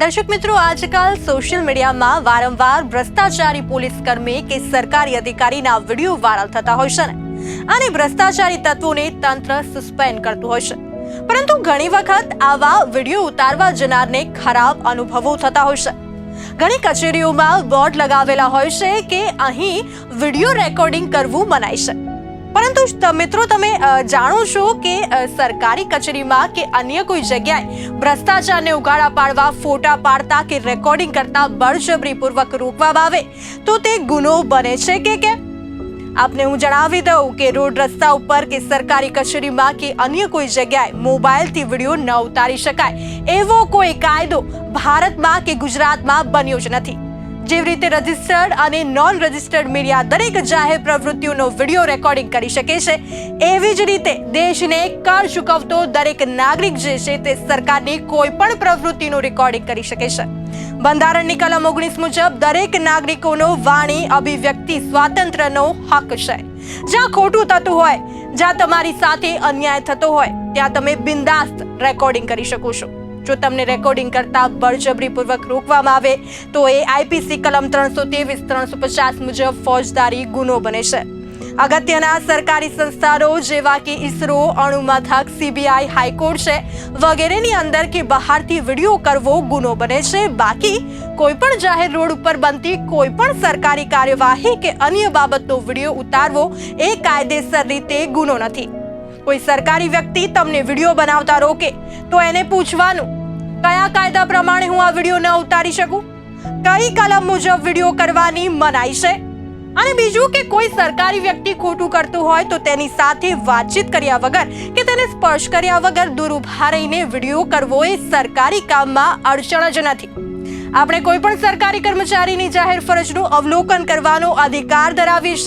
દર્શક મિત્રો, આજકાલ સોશિયલ મીડિયામાં વારંવાર ભ્રષ્ટાચારી પોલીસ કર્મી કે સરકારી અધિકારીના વીડિયો વાયરલ થતા હોય છે અને ભ્રષ્ટાચારી તત્વોને તંત્ર સસ્પેન્ડ કરતું હોય છે. પરંતુ ઘણી વખત આવા વીડિયો ઉતારવા જનારને ખરાબ અનુભવો થતા હોય છે. ઘણી કચેરીઓમાં બોર્ડ લગાવેલા હોય છે કે અહીં વીડિયો રેકોર્ડિંગ કરવું મનાય છે. પરંતુ મિત્રો, તમે જાણો છો કે સરકારી કચેરીમાં કે અન્ય કોઈ જગ્યાએ ભ્રષ્ટાચારને ઉગાડા પાડવા, ફોટા પાડતા કે રેકોર્ડિંગ કરતા બળજબરીપૂર્વક રોકવામાં આવે, તો તે ગુનો બને છે કે કેમ? આપને હું જણાવી દઉં કે રોડ રસ્તા ઉપર કે સરકારી કચેરીમાં કે અન્ય કોઈ જગ્યાએ મોબાઈલથી વીડિયો ન ઉતારી શકાય એવો કોઈ કાયદો ભારતમાં કે ગુજરાતમાં બન્યો જ નથી. જેવી રીતે રજિસ્ટર્ડ અને નોન રજિસ્ટર્ડ મીડિયા દરેક જાહેર પ્રવૃત્તિઓનો વીડિયો રેકોર્ડિંગ કરી શકે છે, એવી જ રીતે દેશને કર ચૂકવતો દરેક નાગરિક જે છે તે સરકારની કોઈ પણ પ્રવૃત્તિનું રેકોર્ડિંગ કરી શકે છે. બંધારણની કલમ ઓગણીસ મુજબ દરેક નાગરિકોનો વાણી અભિવ્યક્તિ સ્વાતંત્ર્યનો હક છે. જ્યાં ખોટું થતું હોય, જ્યાં તમારી સાથે અન્યાય થતો હોય, ત્યાં તમે બિંદાસ્ત રેકોર્ડિંગ કરી શકો છો. જો તમને રેકોર્ડિંગ કરતા બળજબરીપૂર્વક રોકવામાં આવે, તો એ આઈપીસી કલમ ત્રણસો ત્રેવીસ, ત્રણસો પચાસ મુજબ ફોજદારી ગુનો બને છે. અગત્યના સરકારી સંસ્થાનો જેવા કે ઈસરો અણુમથક, સીબીઆઈ, હાઈકોર્ટ છે, વગેરેની અંદર કે બહારથી વીડિયો કરવો ગુનો બને છે. બાકી, કોઈ પણ જાહેર રોડ ઉપર બનતી કોઈ પણ સરકારી કાર્યવાહી કે અન્ય બાબતનો વીડિયો ઉતારવો એ કાયદેસર રીતે ગુનો નથી. કોઈ સરકારી વ્યક્તિ તમને વીડિયો બનાવતા રોકે, તો એને પૂછવાનું, કયા કાયદા પ્રમાણે હું આ વીડિયો ન ઉતારી શકું? કઈ કલમ મુજબ વીડિયો કરવાની મનાઈ છે? અને બીજું કે કોઈ સરકારી વ્યક્તિ ખોટું કરતું હોય તો તેની સાથે વાતચીત કર્યા વગર કે તેને સ્પર્શ કર્યા વગર દૂર ઊભા રહીને વીડિયો કરવો એ સરકારી કામમાં અડચણ જ નથી. આપણે કોઈ પણ સરકારી કર્મચારીની જાહેર ફરજનું અવલોકન કરવાનો અધિકાર ધરાવીશ.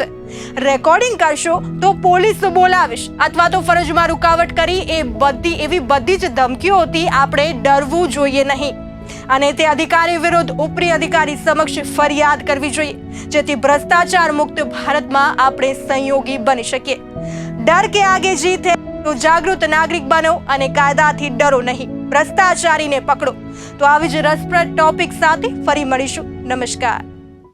રેકોર્ડિંગ કરશો તો પોલીસ બોલાવીશ. અથવા તો ફરજમાં રૂકાવટ કરી એ બધી, એવી બધી જ ધમકીઓથી આપણે ડરવું જોઈએ નહીં. અને તે અધિકારી વિરુદ્ધ ઉપરી અધિકારી સમક્ષ ફરિયાદ કરવી જોઈએ, જેથી ભ્રષ્ટાચાર મુક્ત ભારતમાં આપણે સંયોગી બની શકીએ. ડર કે આગે જીત હે તો જાગૃત નાગરિક બનો અને કાયદાથી ડરો નહીં. ભ્રષ્ટાચારીને પકડો. તો આવી જ રસપ્રદ ટોપિક સાથે ફરી મળીશું. નમસ્કાર.